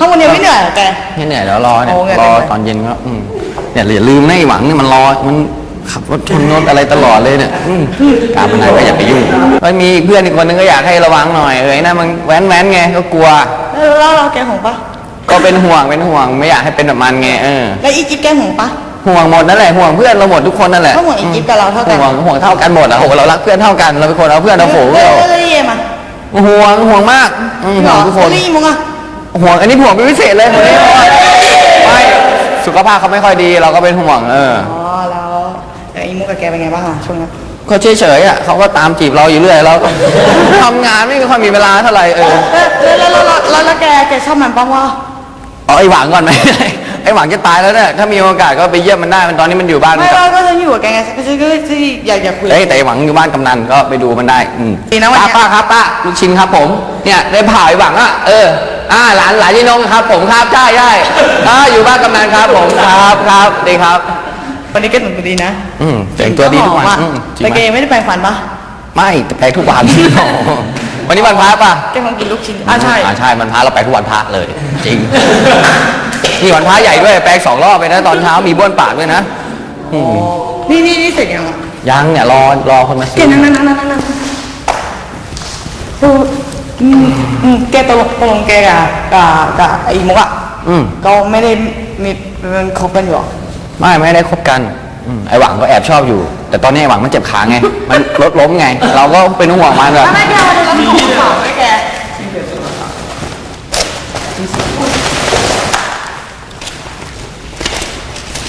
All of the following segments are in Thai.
ทั้งวันเดียวไม่เหนื่อยเหรอแกเนี่ยเหนื่อยแล้วรอเนี่ยโอ้เหนื่อยรอเลยตอนเย็นก็อืมเนี่ยอย่าลืมนะไอ้หวังเนี่ยมันรอมันขับรถชนรถอะไรตลอดเลยเนี่ยอืมการพนันก็อย่าไปยุ่งเฮ้ยมีเพื่อนอีกคนนึงก็อยากให้ระวังหน่อยเอ้ยนั่นมันแว้นแว้นๆไงก็กลัว แล้วแล้วเราแกหงปะก็เป็นห่วงเป็นห่วงไม่อยากให้เป็นแบบมันไงเออ แล้วอีจิ๊บแกหงปะ ห่วงหมดนั่นแหละห่วงเพื่อนเราหมดทุกคนนั่นแหละก็ห่วงอีจิ๊บกับเราเท่ากัน ห่วงห่วงเท่ากันหมดอะโหเรารักเพื่อนเท่ากันเราเป็นคนเอาเพื่อนเอาฝูงแล้วเราแล้วแล้วเย่มาห่วงห่วงมากอืมห่วงทุกคนแล้วอีมุงอะ ห่วงอันนี้ห่วงเป็นพิเศษเลยคนนี้เพราะว่าไม่สุขภาพเขาไม่ค่อยดี เราก็เป็นห่วงเอออ๋อแล้วแล้วอีมุงกับแกเป็นไงบ้างอะช่วงนั้นเขาเฉยๆอะเขาก็ตามจีบเราอยู่เรื่อยแล้วก็ทำงานไม่ค่อยมีเวลาเท่าไหร่เออแล้วแล้วแล้วแล้วแล้วแกแกชอบมันบ้างวะเอาไอ้หวังก่อนไหม ไอ้หวังจะตายแล้วเนี่ยถ้ามีโอกาสก็ไปเยี่ยมมันได้มันตอนนี้มันอยู่บ้านไม่เราก็จะอยู่กับแกไงก็จะก็จะอยากอยากคุย เอ้ยแต่ไอ้หวังอยู่บ้านกำนันก็ไปดูมันได้อืมดีนะวันป้าเนี้ย ป้าครับป้าลูกชิ้นครับผมเนี่ยได้ผ่าไอ้หวังอะเออ อ่าหลานหลานยี่นงครับ ผมครับใช่ใช่อ่าอยู่บ้านกำนันครับ ผมครับครับดีครับ วันนี้แกหนุ่มดีนะอืมแต่งตัวดีทุกวันหอมอะอืมจริงแต่ไหมแกยังไม่ได้แปรงฟันปะไม่แต่ไปทุกวันวันนี้วันพระป่ะแกคงกินลูกชิ้นอะใช่ อ่าใช่วันพระเราไปทุกวันพระเลย จริงนี่วันพระใหญ่ด้วยแปลงสองรอบไปนะตอนเช้ามีบ้วนปากด้วยนะอืมนี่นี่นี่เสร็จยังอะยังเนี่ยรอรอคนมาแกซื้อนั่งนั่งนั่งนั่งนั่งนั่งเอออืมอืมแกตกลงตกลงแกกับกับกับไอ้มุกอะอืม ก็ไม่ได้มีมันคบกันอยู่หรอไม่ไม่ได้คบกันอืมไอหวังก็แอบชอบอยู่ แต่ตอนนี้ไอหวังมันเจ็บขาไง มันรถล้มไง เราก็เป็นห่วงมันแบบไม่แกวันนี้เราของข่าวไม่แก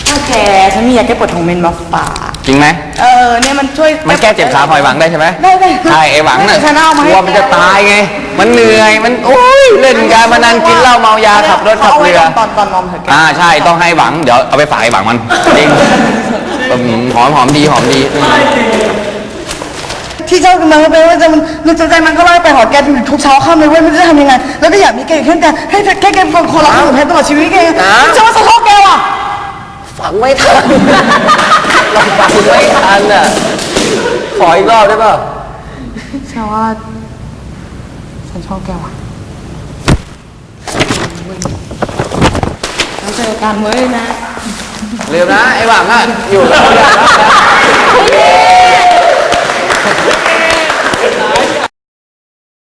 ถ้าแกฉันมียาแก้ปวดท้องเมนมาฝาก จริงไหมเออเนี่ยมันช่วยมันแก้เจ็บขาพลอยหวังได้ใช่ไหมได้ได้ใช่ไอหวังน่ะฉันเอามากให้ลัวมันจะตายไง มันเหนื่อยมันโอ้ยเล่นการมานั่งกินเหล้าเมายาขับรถขับเรือาไว้ตอนตอนนอนเถอะแกอ่าใช่ต้องให้หวังเดี๋ยวเอาไปฝากไอ้หวังมันจริงอืมหอมหอมดีหอมดีอืมที่เจ้ามันเป็นว่าจะมันมันจะใจมันก็ไล่ไปหอแกทุกเช้าค่ำเลยเว้ยมันจะทำยังไง แล้วก็อยากมีแกอยู่ข้างแกให้แค่แกเป็นคนรักคนอื่นให้ตลอดชีวิตแกจะมาสะท้อแกว่ะฟังไม่ทัน เราฟังไม่ทันอะ ขออีกรอบได้ป่ะฉันว่า ฉันชอบแกว่ะเราเจอกันเว้ยนะ เร็วนะ ไอ้หวังอะ อยู่กับเ